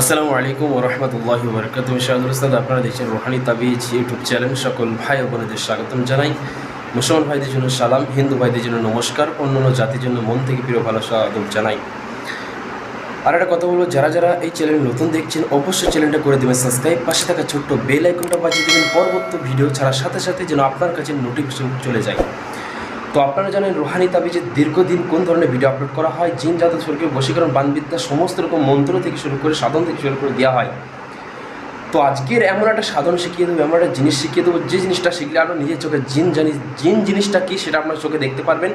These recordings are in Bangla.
আসসালামু আলাইকুম রহমতুল্লাহ বরকাত শাহুল উস্তাদ আপনারা দেখছেন রোহানি তাবিজ ইউটিউব চ্যানেল। সকল ভাই ও বোনেদের স্বাগতম জানাই। মুসলমান ভাইদের জন্য সালাম, হিন্দু ভাইদের জন্য নমস্কার, অন্য অন্য জাতির জন্য মন থেকে প্রিয় ভালোবাসা আদব জানাই। আর একটা কথা বলব, যারা যারা এই চ্যানেল নতুন দেখছেন, অবশ্যই চ্যানেলটা করে দেবেন সাবস্ক্রাইব। পাশে থাকা ছোট্ট বেল আইকনটা বাজিয়ে দেবেন। পরবর্তী ভিডিও ছাড়ার সাথে সাথে যেন আপনার কাছে নোটিফিকেশন চলে যায়। তো আপনারা জানেন রোহানি তাবিজের দীর্ঘদিন কোন ধরনের ভিডিও আপলোড করা হয়, জিন জাতক স্বর্গীয় বশীকরণ, বানবিদ্যা, সমস্ত রকম মন্ত্র থেকে শুরু করে সাধন থেকে শুরু করে দেওয়া হয়। তো আজকের এমন একটা সাধন শিখিয়ে দেবো, এমন একটা জিনিস শিখিয়ে দেবো, যে জিনিসটা শিখলে আপনার নিজের চোখে জিন জানি, জিন জিনিসটা কী সেটা আপনার চোখে দেখতে পারবেন।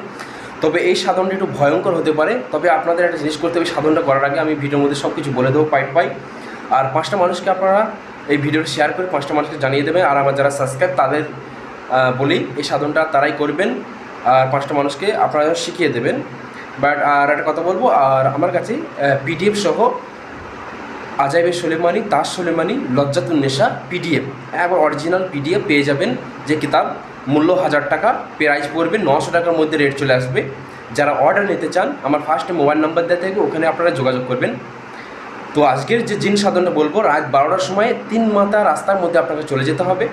তবে এই সাধনটা একটু ভয়ঙ্কর হতে পারে, তবে আপনাদের একটা জিনিস করতে হবে সাধনটা করার আগে আমি ভিডিওর মধ্যে সব কিছু বলে দেবো পাইট পাই আর পাঁচটা মানুষকে আপনারা এই ভিডিওটা শেয়ার করে পাঁচটা মানুষকে জানিয়ে দেবেন, আর আমার যারা সাবস্ক্রাইব তাদের বলি এই সাধনটা তারাই করবেন। আর পাঁচটা মানুষকে আপনারা শিখিয়ে দেবেন। বাট আর একটা কথা বলব, আর আমার কাছে পিডিএফ সহ আজাইবে সোলেমানি, তাস সোলেমানি লজ্জাতুন নেশা পিডিএফ একবার অরিজিনাল পিডিএফ পেয়ে যাবেন, যে কিতাব মূল্য হাজার টাকা প্রাইস পড়বে, নশো টাকার মধ্যে রেট চলে আসবে। যারা অর্ডার নিতে চান, আমার ফার্স্টে মোবাইল নাম্বার দেওয়া থাকবে, ওখানে আপনারা যোগাযোগ করবেন। তো আজকের যে জিন সাধনটা বলব, রাত বারোটার সময় তিন মাথা রাস্তার মধ্যে আপনাকে চলে যেতে হবে।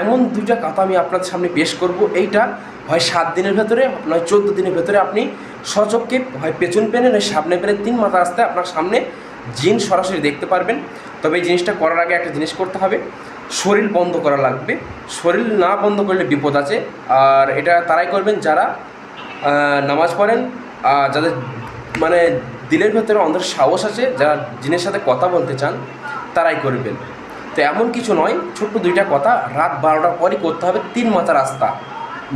এমন দুটা কথা আমি আপনাদের সামনে পেশ করব, এইটা হয় সাত দিনের ভেতরে, নয় চোদ্দ দিনের ভেতরে আপনি সচককে হয় পেছন পেনে, নয় সামনে পেনে তিন মাথা রাস্তায় আপনার সামনে জিন সরাসরি দেখতে পারবেন। তবে এই জিনিসটা করার আগে একটা জিনিস করতে হবে। শরীর বন্ধ করা লাগবে। শরীর না বন্ধ করলে বিপদ আছে। আর এটা তারাই করবেন যারা নামাজ পড়েন যাদের মানে দিলের ভেতরে অন্তর সাহস আছে, যারা জিনের সাথে কথা বলতে চান, তারাই করবেন। তো এমন কিছু নয়, ছোট্ট দুইটা কথা, রাত বারোটার পরই করতে হবে তিন মাথা রাস্তা।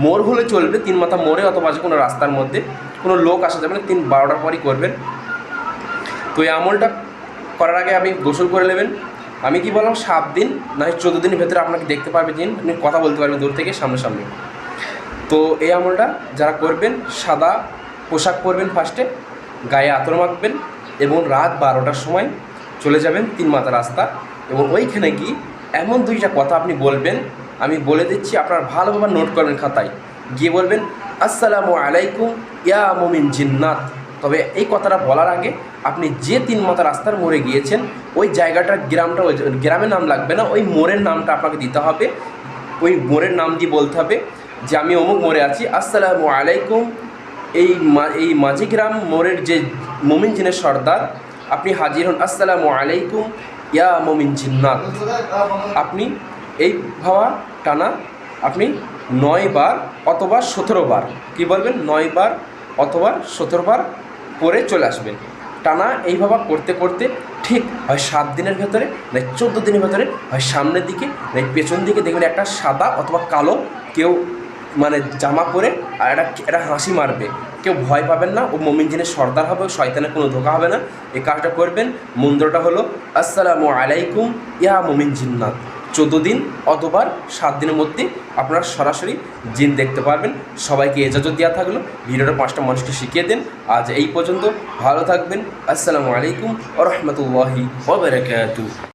মোড় হলে চলবে, তিন মাথা মোড়ে অথবা কোনো রাস্তার মধ্যে কোনো লোক আসা যাবে না, তিন বারোটার পরই করবেন। তো এই আমলটা করার আগে আপনি গোসল করে নেবেন। আমি কি বললাম, সাত দিন নয় চোদ্দ দিনের ভেতরে আপনাকে দেখতে পারবে দিন আপনি কথা বলতে পারবেন দূর থেকে, সামনাসামনি। তো এই আমলটা যারা করবেন, সাদা পোশাক পরবেন ফার্স্টে গায়ে আতর মাখবেন এবং রাত বারোটার সময় চলে যাবেন তিন মাথা রাস্তা এবং ওইখানে গিয়ে এমন দুইটা কথা আপনি বলবেন আমি বলে দিচ্ছি, আপনার ভালোভাবে নোট করবেন খাতায়। গিয়ে বলবেন, আসসালামু আলাইকুম, ইয়া মমিন জিন্নাত। তবে এই কথাটা বলার আগে আপনি যে তিন মাথা রাস্তার মোড়ে গিয়েছেন, ওই জায়গাটার গ্রামটা, ওই গ্রামের নাম লাগবে না, ওই মোড়ের নামটা আপনাকে দিতে হবে। ওই মোড়ের নাম দিয়ে বলতে হবে যে, আমি অমুক মোড়ে আছি। আসসালামু আলাইকুম। এই মা- এই মাঝিগ্রাম মোড়ের যে মমিন জিনের সর্দার, আপনি হাজির হন, আসসালামু আলাইকুম, ইয়া মমিন জিন্নাত। আপনি এই ভাবা টানা আপনি নয় বার অথবা সতেরো বার, কী বলবেন? নয় বার অথবা সতেরো বার পরে চলে আসবেন। টানা এইভাবে করতে করতে ঠিক হয় সাত দিনের ভেতরে নয় চোদ্দ দিনের ভেতরে, হয় সামনের দিকে নয় পেছন দিকে দেখবেন একটা সাদা অথবা কালো কেউ মানে জামা পরে আর একটা একটা হাসি মারবে। কেউ ভয় পাবেন না, ও মমিন জিনের সর্দার হবে শয়তানের কোনো ধোকা হবে না। এই কাজটা করবেন। মন্ত্রটা হলো, আসসালামু আলাইকুম ইয়া মমিন জিন্নাত। চোদ্দ দিন অথবা সাত দিনের মধ্যে আপনারা সরাসরি জিন দেখতে পারবেন। সবাইকে এজাজত দেওয়া থাকল। ভিডিওটা পাঁচটা মানুষকে শিখিয়ে দেন। আজ এই পর্যন্ত ভালো থাকবেন। আসসালামু আলাইকুম ও রহমতুল্লাহি